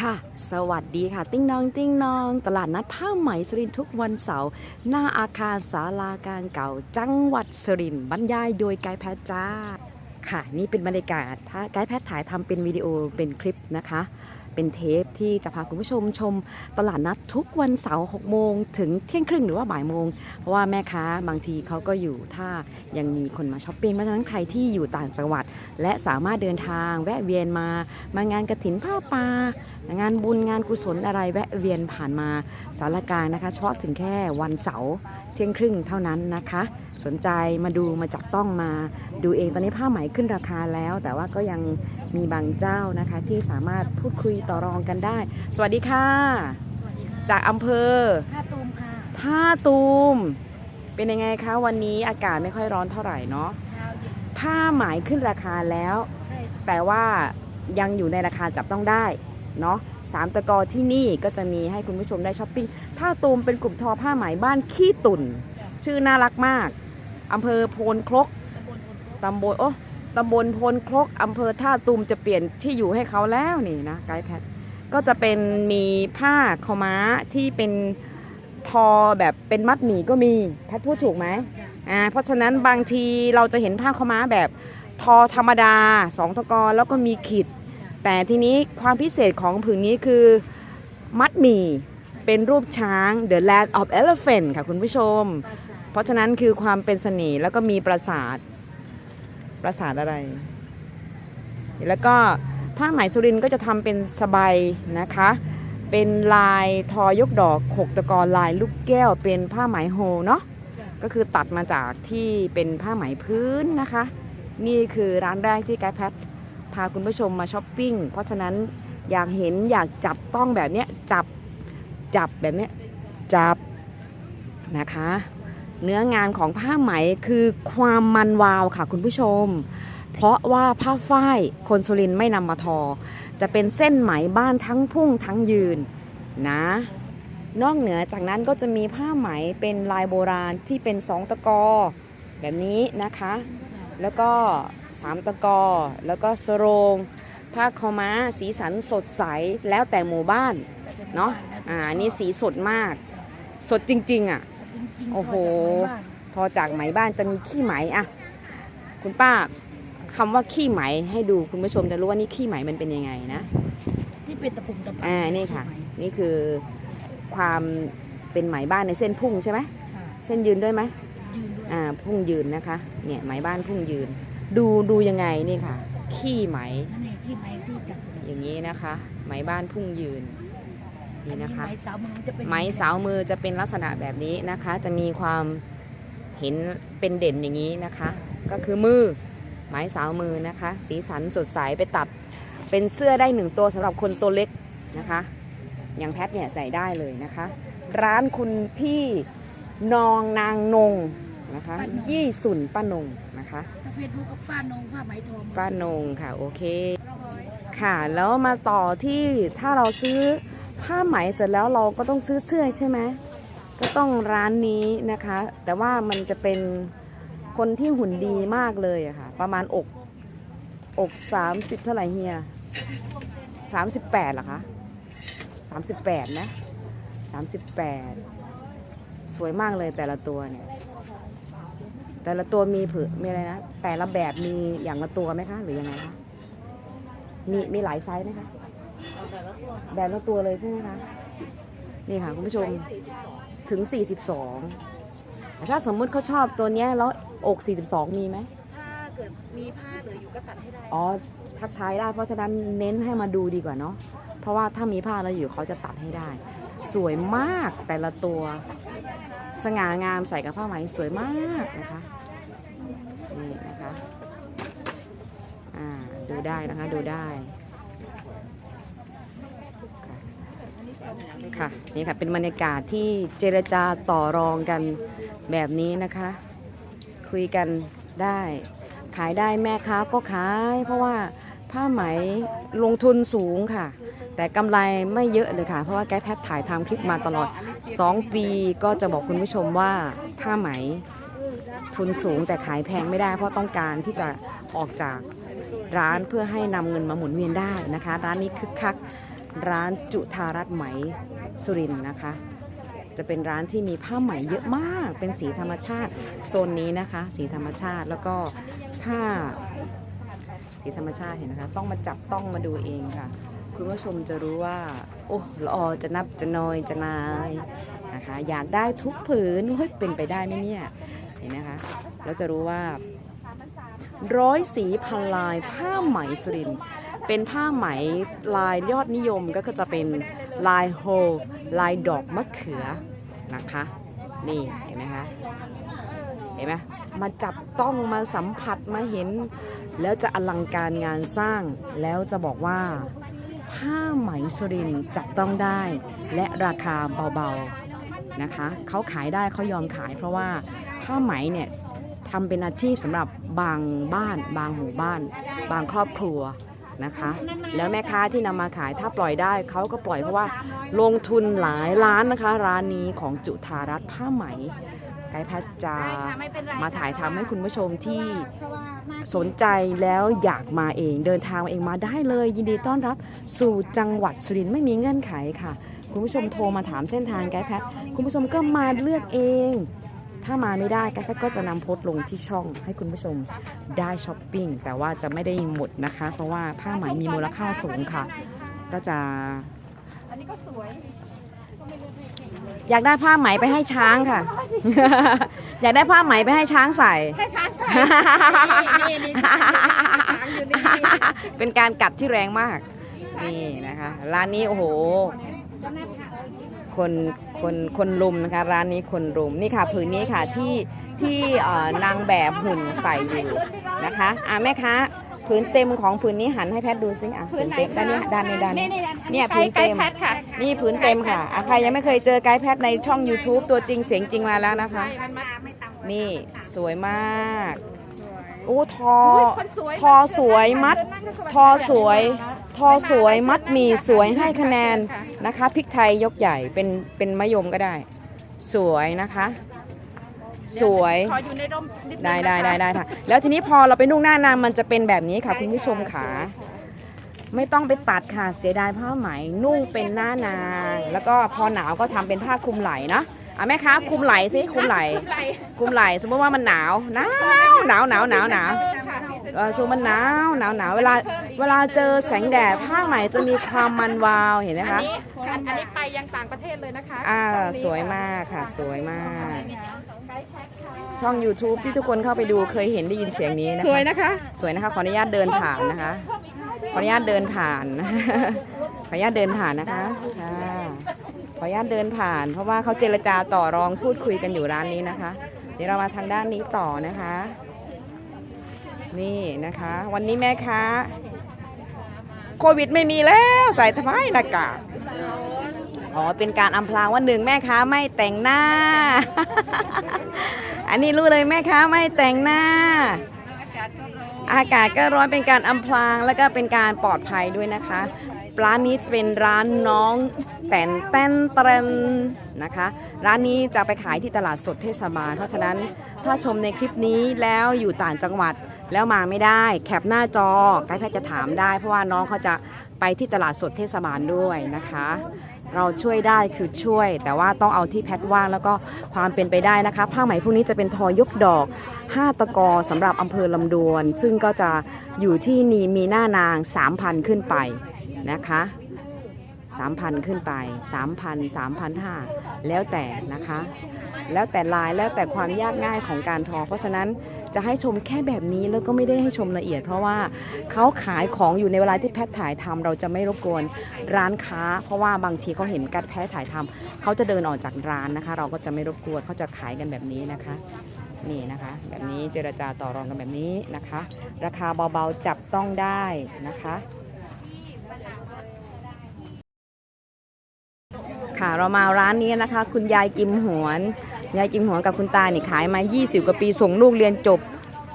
ค่ะ สวัสดีค่ะ ติ้งนอง ติ้งนอง ตลาดนัดผ้าไหมสุรินทุกวันเสาร์หน้าอาคารศาลาการเก่าจังหวัดสุรินบรรยายโดยไกด์แพทย์จ้า ค่ะ นี่เป็นบรรยากาศถ้าไกด์แพทย์ถ่ายทำเป็นวิดีโอเป็นคลิปนะคะ เป็นเทปที่จะพาคุณผู้ชมชมตลาดนัดทุกวันเสาร์6โมงถึงเที่ยงครึ่งหรือว่าบ่ายโมง เพราะว่าแม่ค้าบางทีเขาก็อยู่ถ้ายังมีคนมาช้อปปิ้งเพราะฉะนั้นใครที่อยู่ต่างจังหวัด และสามารถเดินทางแวะเวียนมามางานกระถินผ้าป่างานบุญงานกุศลอะไรแวะเวียนผ่านมาสารกลางนะคะ เฉพาะถึงแค่วันเสาร์เที่ยงครึ่งเท่านั้นนะคะ สนใจมาดูมาจับต้องมาดูเองตอนนี้ผ้าไหมขึ้นราคาแล้ว แต่ว่าก็ยังมีบางเจ้านะคะ ที่สามารถพูดคุยต่อรองกันได้ สวัสดีค่ะสวัสดีค่ะจากอำเภอท่าตูมค่ะท่าตูม เป็นยังไงคะวันนี้อากาศไม่ค่อยร้อนเท่าไหร่เนาะเช้าเย็นผ้าไหมขึ้นราคาแล้วใช่แต่ว่ายังอยู่ในราคาจับต้องได้เนาะสามตะกอที่นี่ก็จะมีให้คุณผู้ชมได้ช้อปปิ้งท่าตูมเป็นกลุ่มทอผ้าไหมบ้านขี้ตุ่น ชื่อน่ารักมาก อำเภอโพนครกตำบลคนครบตำบลโอ้ตำบลโพนครกอำเภอท่าตูมจะเปลี่ยนที่อยู่ให้เขาแล้วนี่นะไกด์แพทก็จะเป็นมีผ้าขาวม้าที่เป็นทอแบบเป็นมัดหมี่ก็มีแพทพูดถูกไหมอ่าเพราะฉะนั้นบางทีเราจะเห็นผ้าขาวม้าแบบทอธรรมดาสองตะกอแล้วก็มีขีดแต่ทีนี้ความพิเศษของผืนนี้คือมัดหมี่เป็นรูปช้าง The Land of Elephant ค่ะคุณผู้ชม เพราะฉะนั้นคือความเป็นเสน่ห์แล้วก็มีปราสาทปราสาทอะไร แล้วก็ผ้าไหมสุรินก็จะทำเป็นสบายนะคะ เป็นลายทอยกดอกหกตะกอลายลูกแก้ว เป็นผ้าไหมโฮเนาะจ้ะก็คือตัดมาจากที่เป็นผ้าไหมพื้นนะคะ นี่คือร้านแรกที่ไกด์แพทพาคุณผู้ชมมาช้อปปิ้ง เพราะฉะนั้นอยากเห็นอยากจับต้องแบบเนี้ยจับจับแบบเนี้ยจับนะคะ เนื้องานของผ้าไหมคือความมันวาวค่ะคุณผู้ชม เพราะว่าผ้าฝ้ายคนสุรินไม่นำมาทอ จะเป็นเส้นไหมบ้านทั้งพุ่งทั้งยืนนะ นอกเหนือจากนั้นก็จะมีผ้าไหมเป็นลายโบราณที่เป็นสองตะกอ แบบนี้นะคะ แล้วก็สามตะกอ แล้วก็สโรงผ้าขาวม้าสีสันสดใสแล้วแต่หมู่บ้านเนาะอ่าอันนี่สีสดมาก สดจริง ๆอะ จริงๆโอ้โหทอจากไม้บ้านพอจากไหมบ้านจะมีขี้ไหมอะคุณป้าคำว่าขี้ไหมให้ดูคุณผู้ชมจะรู้ว่านี่ขี้ไหมมันเป็นยังไงนะ ที่เป็นตะปุ่มตะปุ่มอ่านี่ค่ะ นี่คือความเป็นไหมบ้านในเส้นพุ่งใช่ไหมค่ะเส้นยืนด้วยไหมยืนด้วยอ่าพุ่งยืนนะคะ เนี่ยไหมบ้านพุ่งยืน ดูดูยังไงนี่ค่ะ ขี้ไหมนั่นเองที่ไม้ที่จับอย่างนี้นะคะ ไหมบ้านพุ่งยืนอั นี่นะคะ ไม้สาวมือจะเป็นไหมสาวมือจะเป็นลักษณะแบบนี้นะคะ จะมีความเห็นเป็นเด่นอย่างนี้นะคะ ก็คือมือไหมสาวมือนะคะ สีสันสดใสไปตัด เป็นเสื้อได้หนึ่งตัวสำหรับคนตัวเล็กนะคะอย่างแพทเนี่ยใส่ได้เลยนะคะ ร้านคุณพี่นองนางนงนะคะ ยี่สุนป้านงนะคะถ้าเฟซบุ๊กก็ป้านงผ้าไหมทองป้านงค่ะโอเค ค่ะแล้วมาต่อที่ถ้าเราซื้อ ผ้าไหมเสร็จแล้วเราก็ต้องซื้อเสื้อใช่ไหมก็ต้องร้านนี้นะคะ แต่ว่ามันจะเป็นคนที่หุ่นดีมากเลยอะค่ะ ประมาณอกอก30เท่าไหร่เฮีย38เหรอคะ38นะ38สวยมากเลยแต่ละตัวเนี่ย แต่ละตัวมีผืมีอะไรนะ แต่ละแบบมีอย่างละตัวไหมคะ หรือยังไงคะมีมีหลายไซส์ไหมคะ แบบละตัวเลยใช่ไหมคะ นี่ค่ะคุณผู้ชมถึง 42แต่ถ้าสมมุติเขาชอบตัวเนี้ยแล้วอก 42 มีไหม ถ้าเกิดมีผ้าเหลืออยู่ก็ตัดให้ได้ อ๋อ ทักทายได้ เพราะฉะนั้นเน้นให้มาดูดีกว่าเนาะ เพราะว่าถ้ามีผ้าแล้วอยู่เขาจะตัดให้ได้ สวยมากแต่ละตัว สง่างามใส่กับผ้าไหมสวยมากนะคะ นี่นะคะ อ่า ดูได้นะคะ ดูได้ ค่ะนี่ค่ะเป็นบรรยากาศที่เจรจาต่อรองกันแบบนี้นะคะ คุยกันได้ขายได้แม่ค้าก็ขาย เพราะว่าผ้าไหมลงทุนสูงค่ะ แต่กำไรไม่เยอะเลยค่ะ เพราะว่าแกแพทถ่ายทำคลิปมาตลอด 2 ปีก็จะบอกคุณผู้ชมว่าผ้าไหมทุนสูงแต่ขายแพงไม่ได้ เพราะต้องการที่จะออกจากร้านเพื่อให้นำเงินมาหมุนเวียนได้นะคะ ร้านนี้คึกคัก ร้านจุธารัตไหมสุรินนะคะ จะเป็นร้านที่มีผ้าไหมเยอะมาก เป็นสีธรรมชาติโซนนี้นะคะ สีธรรมชาติแล้วก็ผ้าสีธรรมชาติเห็นนะคะ ต้องมาจับต้องมาดูเองค่ะ คุณผู้ชมจะรู้ว่า โอ้ละออจะนับจะนอยจะนายนะคะ อยากได้ทุกผืนเฮ้ยเป็นไปได้ไหมเนี่ยเห็นไหมคะเราจะรู้ว่าร้อยสีพันลายผ้าไหมสุรินทร์ เป็นผ้าไหมลายยอดนิยมก็จะเป็นลายโฮลายดอกมะเขือนะคะ นี่เห็นไหมคะเห็นไหมมาจับต้องมาสัมผัสมาเห็น แล้วจะอลังการงานสร้างแล้วจะบอกว่าผ้าไหมสุรินจับต้องได้ และราคาเบาๆนะคะเขาขายได้เขายอมขาย เพราะว่าผ้าไหมเนี่ยทำเป็นอาชีพสำหรับบางบ้าน บางหมู่บ้าน บางครอบครัว นะคะ แล้วแม่ค้าที่นำมาขายถ้าปล่อยได้เขาก็ปล่อยเพราะว่าลงทุนหลายล้านนะคะ ร้านนี้ของจุธารัตน์ผ้าไหมไกด์แพทย์จะมาถ่ายทำให้คุณผู้ชมที่สนใจแล้วอยากมาเอง เดินทางมาเองมาได้เลย ยินดีต้อนรับสู่จังหวัดสุรินทร์ไม่มีเงื่อนไขค่ะ คุณผู้ชมโทรมาถามเส้นทางไกด์แพทย์คุณผู้ชมก็มาเลือกเอง ถ้ามาไม่ได้ก็ก็จะนำโพสต์ลงที่ช่องให้คุณผู้ชมได้ช้อปปิ้งแต่ว่าจะไม่ได้หมดนะคะ เพราะว่าผ้าไหมมีมูลค่าสูงค่ะ ก็จะอันนี้ก็สวยอยากได้ผ้าไหมไปให้ช้างค่ะ อยากได้ผ้าไหมไปให้ช้างใส่ ให้ช้างใส่นี่นี่ช้างอยู่นี่เป็นการกัดที่แรงมาก นี่นะคะ ร้านนี้โอ้โห คน คนคนรุมนะคะร้านนี้คนรุมนี่ค่ะผืนนี้ค่ะที่ที่เอ่อนางแบบหุ่นใส่อยู่นะคะอะแม่ค้าผืนเต็มของผืนนี้หันให้แพทย์ดูซิอะผืนเต็มด้านนี้ด้านนี้ด้านนี้เนี่ยผืนเต็มไกด์แพทค่ะนี่ผืนเต็มค่ะอะใครยังไม่เคยเจอไกด์แพทย์ในช่อง YouTube ตัวจริงเสียงจริงมาแล้วนะคะมันมาไม่ต่ำนี่สวยมากโอ้ทอคนสวยทอสวยมัด ทอสวย ทอสวยมัดหมีสวยให้คะแนนนะคะพริกไทยยกใหญ่เป็นเป็นมะยมก็ได้ สวยนะคะ สวยขออยู่ในร่มนินึงได้ได้ได้ได้ค่ะ แล้วทีนี้พอเราไปนุ่งหน้านางมันจะเป็นแบบนี้ค่ะ คุณผู้ชมขาไม่ต้องไปตัดค่ะเสียดายผ้าไหมนุ่งเป็นหน้านาง แล้วก็พอหนาวก็ทำเป็นผ้าคลุมไหล่นะอะแม่ค้าคลุมไหล่สิคลุมไหล่คลุมไหล่สมมติว่ามันหนาวหนาวหนาวหนาวหนาวหนาว เออค่ะพี่สุดเออซูมันหนาวหนาวหนาวเวลาเวลาเจอแสงแดดผ้าไหมจะมีความมันวาวเห็นไหมอันคะนี้อันอันนี้ไปยังต่างประเทศเลยนะคะอ่าช่องนี้สวยมากค่ะ สวยมากไกด์แพทค่ะช่อง YouTube ที่ทุกคนเข้าไปดูเคยเห็นได้ยินเสียงนี้นะคะสวยนะคะ สวยนะคะขออนุญาตเดินผ่านนะคะขออนุญาตเดินผ่าน ขออนุญาตเดินผ่านนะคะค่ะขออนุญาตเดินผ่าน เพราะว่าเขาเจรจาต่อรองพูดคุยกันอยู่ร้านนี้นะคะ เดี๋ยวเรามาทางด้านนี้ต่อนะคะ นี่นะคะ วันนี้แม่ค้าโควิดไม่มีแล้วใส่ทำไมหน้ากากอ๋อเป็นการอำพรางว่าหนึ่งแม่ค้าไม่แต่งหน้า อันนี้รู้เลยแม่ค้าไม่แต่งหน้า อากาศก็ร้อนเป็นการอำพรางแล้วก็เป็นการปลอดภัยด้วยนะคะร้านนี้เป็นร้านน้องแตนแต้นเตรนนะคะ ร้านนี้จะไปขายที่ตลาดสดเทศบาล เพราะฉะนั้นถ้าชมในคลิปนี้แล้วอยู่ต่างจังหวัด แล้วมาไม่ได้แคปหน้าจอไกด์แพทย์จะถามได้ เพราะว่าน้องเขาจะไปที่ตลาดสดเทศบาลด้วยนะคะ เราช่วยได้คือช่วย แต่ว่าต้องเอาที่แพทย์ว่างแล้วก็ความเป็นไปได้นะคะผ้าไหมพวกนี้จะเป็นทอยกดอก 5 ตะกอสำหรับอำเภอลำดวน ซึ่งก็จะอยู่ที่นีมีหน้านาง 3,000 ขึ้นไปนะคะ3,000 ขึ้นไป 3,000 3,500 แล้วแต่นะคะ แล้วแต่ลายแล้วแต่ความยากง่ายของการทอ เพราะฉะนั้น จะให้ชมแค่แบบนี้แล้วก็ไม่ได้ให้ชมละเอียด เพราะว่าเขาขายของอยู่ในเวลาที่แพทย์ถ่ายทำเราจะไม่รบกวนร้านค้า เพราะว่าบางทีเขาเห็นการแพทย์ถ่ายทำเขาจะเดินออกจากร้านนะคะ เราก็จะไม่รบกวนเขาจะขายกันแบบนี้นะคะนี่นะคะ แบบนี้เจรจาต่อรองกันแบบนี้นะคะ ราคาเบาๆจับต้องได้นะคะค่ะเรามาร้านนี้นะคะ คุณยายกิมหวน ยายกิมหวนกับคุณตานี่ขายมา 20 กว่าปีส่งลูกเรียนจบ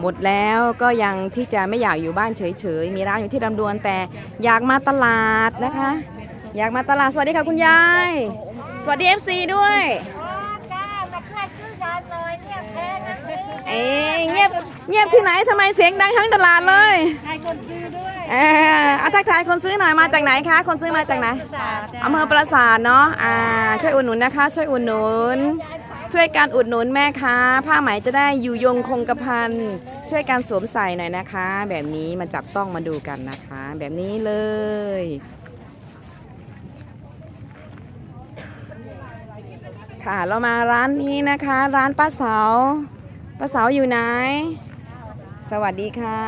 หมดแล้วก็ยังที่จะไม่อยากอยู่บ้านเฉยๆ มีร้านอยู่ที่ลำดวนแต่อยากมาตลาดนะคะ อยากมาตลาดสวัสดีค่ะคุณยาย สวัสดี FC ด้วยจ้ามาค่าชื่อยานเลยเนี่ยแพงนะเอ้ยเงียบเงียบที่ไหนทำไมเสียงดังทั้งตลาดเลยใครคนซื้อด้วยอ่าเอาทักทายคนซื้อหน่อยมาจากไหนคะ คนซื้อมาจากไหนอำเภอปราสาทเนาะอ่าช่วยอุดหนุนนะคะ ช่วยอุดหนุน ช่วยการอุดหนุนแม่ค้าผ้าไหมจะได้อยู่ยงคงกระพันช่วยการสวมใส่หน่อยนะคะ แบบนี้มาจับต้องมาดูกันนะคะ แบบนี้เลยค่ะเรามาร้านนี้นะคะ ร้านป้าเสาป้าเสาอยู่ไหน สวัสดีค่ะ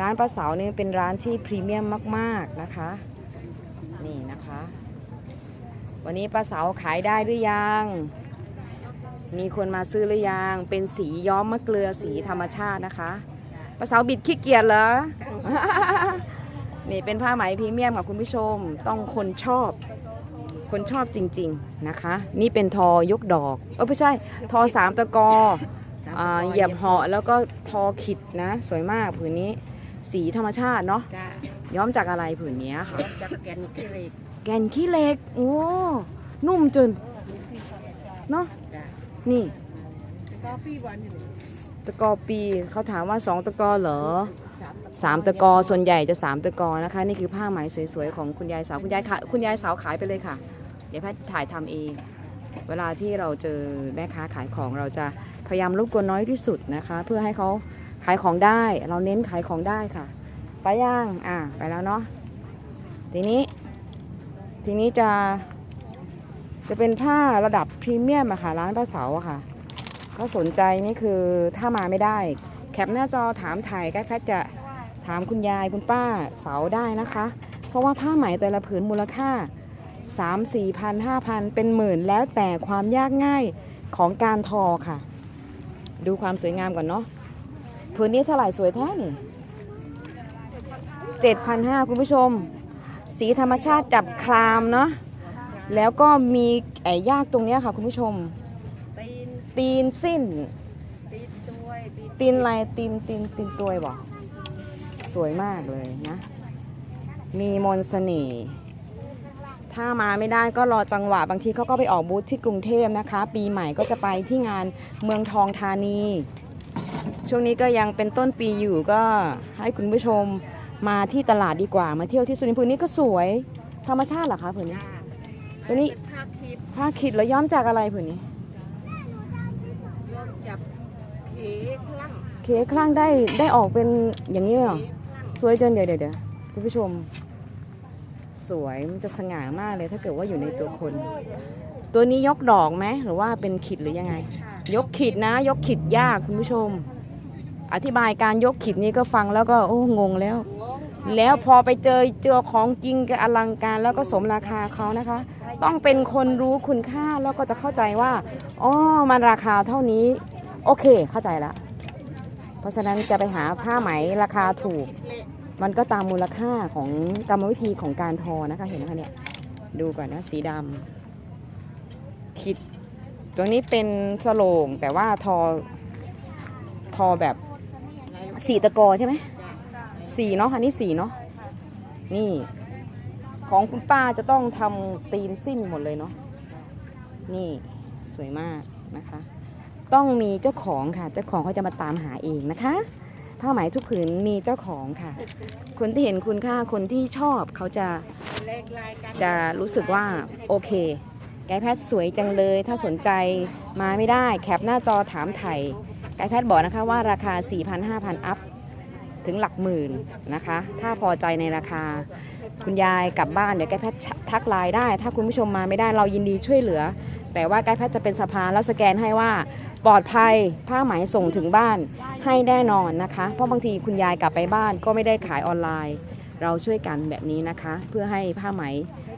ร้านป้าเสานี่เป็นร้านที่พรีเมียมมากๆนะคะ นี่นะคะ วันนี้ป้าเสาขายได้หรือยัง มีคนมาซื้อหรือยัง เป็นสีย้อมมะเกลือสีธรรมชาตินะคะป้าเสาบิดขี้เกียจเหรอ นี่เป็นผ้าไหมพรีเมียมค่ะคุณผู้ชม ต้องคนชอบ คนชอบจริง ๆนะคะ นี่เป็นทอยกดอก เออไม่ใช่ ทอสามตะกออ่าเหยียบเหาะแล้วก็ทอขิดนะ สวยมากผืนนี้ สีธรรมชาติเนาะ จ้าย้อมจากอะไรผืนนี้ค่ะ จากแกนกิเลสแกนขี้เหล็ก โอ้ นุ่มจน เนาะ จ้า นี่ กาแฟหวานอยู่ตะกอปีเขาถามว่าสองตะกอเหรอสามสามตะกอส่วนใหญ่จะสามตะกอนะคะ นี่คือผ้าไหมสวยๆของคุณยายสาวคุณยายขายคุณยายสาวขายไปเลยค่ะ เดี๋ยวแพทย์ถ่ายทำเอง เวลาที่เราเจอแม่ค้าขายของเราจะพยายามรบกวนน้อยที่สุดนะคะ เพื่อให้เขาขายของได้ เราเน้นขายของได้ค่ะ ไปย่างอะไปแล้วเนาะทีนี้ ทีนี้จะ จะเป็นผ้าระดับพรีเมียมอะค่ะร้านป้าเสาอะค่ะ ก็สนใจนี่คือถ้ามาไม่ได้ แคปหน้าจอถามถ่ายใกล้แพทจะถามคุณยายคุณป้าเสาได้นะคะ เพราะว่าผ้าไหมแต่ละผืนมูลค่า 3 4พัน5พันเป็นหมื่นแล้วแต่ความยากง่ายของการทอค่ะ ดูความสวยงามก่อนเนาะผืนนี้เท่าไหร่สวยแท้นี่7,500คุณผู้ชม สีธรรมชาติจับครามเนาะ แล้วก็มีไอ้ยากตรงเนี้ยค่ะคุณผู้ชม ตีนตีนสิ้น ตีนด้วยตีนตีนลายตีนตีนตีนตัวยบอกสวยมากเลยนะ มีมนต์เสน่ห์ถ้ามาไม่ได้ก็รอจังหวะบางทีเขาก็ไปออกบูธที่กรุงเทพนะคะ ปีใหม่ก็จะไปที่งานเมืองทองธานี ช่วงนี้ก็ยังเป็นต้นปีอยู่ก็ให้คุณผู้ชมมาที่ตลาดดีกว่ามาเที่ยวที่สุรินทร์พื้นนี้ก็สวยธรรมชาติเหรอคะผืนนี้จ้า ตัวนี้เป็นผ้าคีบผ้าขิดแล้วย้อมจากอะไรผืนนี้ยอมจับเขคลั่งเคคลั่งได้ได้ออกเป็นอย่างนี้เหรอ เขคลั่งสวยจนเดี๋ยวเดี๋ยวเดี๋ยวคุณผู้ชม สวยมันจะสง่ามากเลยถ้าเกิดว่าอยู่ในตัวคน ตัวนี้ยกดอกไหมหรือว่าเป็นขิดหรือยังไง ค่ะยกขิดนะ ยกขิดยากคุณผู้ชม อธิบายการยกขิดนี้ก็ฟังแล้วก็โอ้งงแล้ว งงแล้วพอไปเจอเจอของจริงกับอลังการแล้วก็สมราคาเขานะคะ ต้องเป็นคนรู้คุณค่าแล้วก็จะเข้าใจว่าอ๋อมันราคาเท่านี้ โอเคเข้าใจละเพราะฉะนั้นจะไปหาผ้าไหมราคาถูก มันก็ตามมูลค่าของกรรมวิธีของการทอนะคะเห็นไหมคะเนี่ยดูก่อนนะสีดำคิดตัวนี้เป็นสโลงแต่ว่าทอทอแบบสีตะกอใช่ไหมสีเนาะอันนี้สีเนาะนี่ ของคุณป้าจะต้องทำตีนสิ้นหมดเลยเนาะนี่สวยมากนะคะ ต้องมีเจ้าของค่ะ เจ้าของเขาจะมาตามหาเองนะคะผ้าไหมทุกผืนมีเจ้าของค่ะ คนที่เห็นคุณค่าคนที่ชอบเขาจะจะรู้สึกว่าโอเค ไกด์แพทย์สวยจังเลย ถ้าสนใจมาไม่ได้แคปหน้าจอถามไทยไกด์แพทย์บอกนะคะว่าราคา 4,000-5,000 อัพ ถึงหลักหมื่นนะคะ ถ้าพอใจในราคา คุณยายกลับบ้านเดี๋ยวไกแพทย์ทักไลน์ได้ ถ้าคุณผู้ชมมาไม่ได้เรายินดีช่วยเหลือ แต่ว่าไกแพทย์จะเป็นสะพานแล้วสแกนให้ว่าปลอดภัยผ้าไหมส่งถึงบ้านให้แน่นอนนะคะ เพราะบางทีคุณยายกลับไปบ้านก็ไม่ได้ขายออนไลน์ เราช่วยกันแบบนี้นะคะ เพื่อให้ผ้าไหม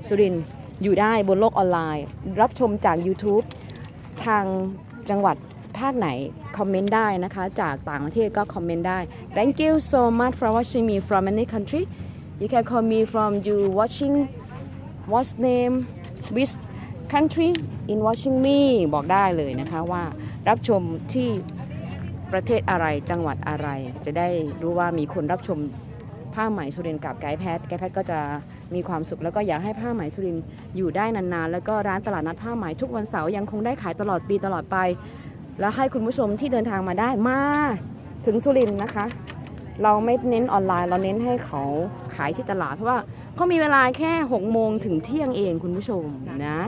สุรินอยู่ได้บนโลกออนไลน์ รับชมจาก YouTube ทางจังหวัด ภาคไหน คอมเมนต์ได้นะคะ จากต่างประเทศก็คอมเมนต์ได้ Thank you so much for watching me from any country you can call me from you watching what's name which country in watching me บอกได้เลยนะคะว่ารับชมที่ประเทศอะไรจังหวัดอะไร จะได้รู้ว่ามีคนรับชมผ้าไหมสุรินกับไกด์แพทไกด์แพทก็จะมีความสุขแล้วก็อยากให้ผ้าไหมสุรินอยู่ได้นานๆ แล้วก็ร้านตลาดนัดผ้าไหมทุกวันเสาร์ยังคงได้ขายตลอดปีตลอดไป แล้วให้คุณผู้ชมที่เดินทางมาได้มาถึงสุรินทร์นะคะ เราไม่เน้นออนไลน์ เราเน้นให้เขาขายที่ตลาด เพราะว่าเขามีเวลาแค่หกโมงถึงเที่ยงเองคุณผู้ชมนะ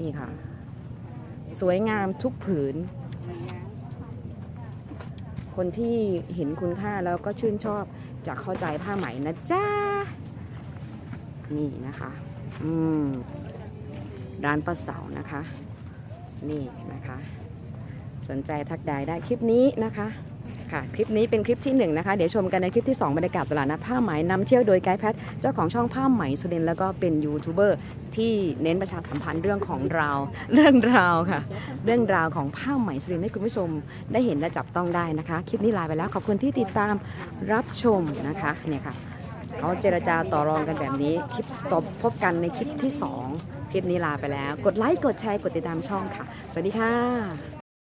นี่ค่ะ สวยงามทุกผืน คนที่เห็นคุณค่าแล้วก็ชื่นชอบจะเข้าใจผ้าไหมนะจ๊ะ นี่นะคะ อืมร้านป้าเสานะคะ นี่นะคะ สนใจทักได้ได้คลิปนี้นะคะค่ะคลิปนี้เป็นคลิปที่หนึ่งนะคะเดี๋ยวชมกันในคลิปที่ 2 บรรยากาศตลาดนัดผ้าไหมนำเที่ยวโดยไกด์แพทเจ้าของช่องผ้าไหมสุรินแล้วก็เป็นยูทูบเบอร์ที่เน้นประชาสัมพันธ์เรื่องของเราเรื่องราวค่ะ เรื่องราวของผ้าไหมสุรินให้คุณผู้ชมได้เห็นและจับต้องได้นะคะ คลิปนี้ลาไปแล้วขอบคุณที่ติดตามรับชมนะคะเนี่ยค่ะเขาเจรจาต่อรองกันแบบนี้คลิปต่อพบกันในคลิปที่ 2 ลิปนี้ลาไปแล้ว กดไลค์ กดแชร์ กดติดตามช่องค่ะ สวัสดีค่ะ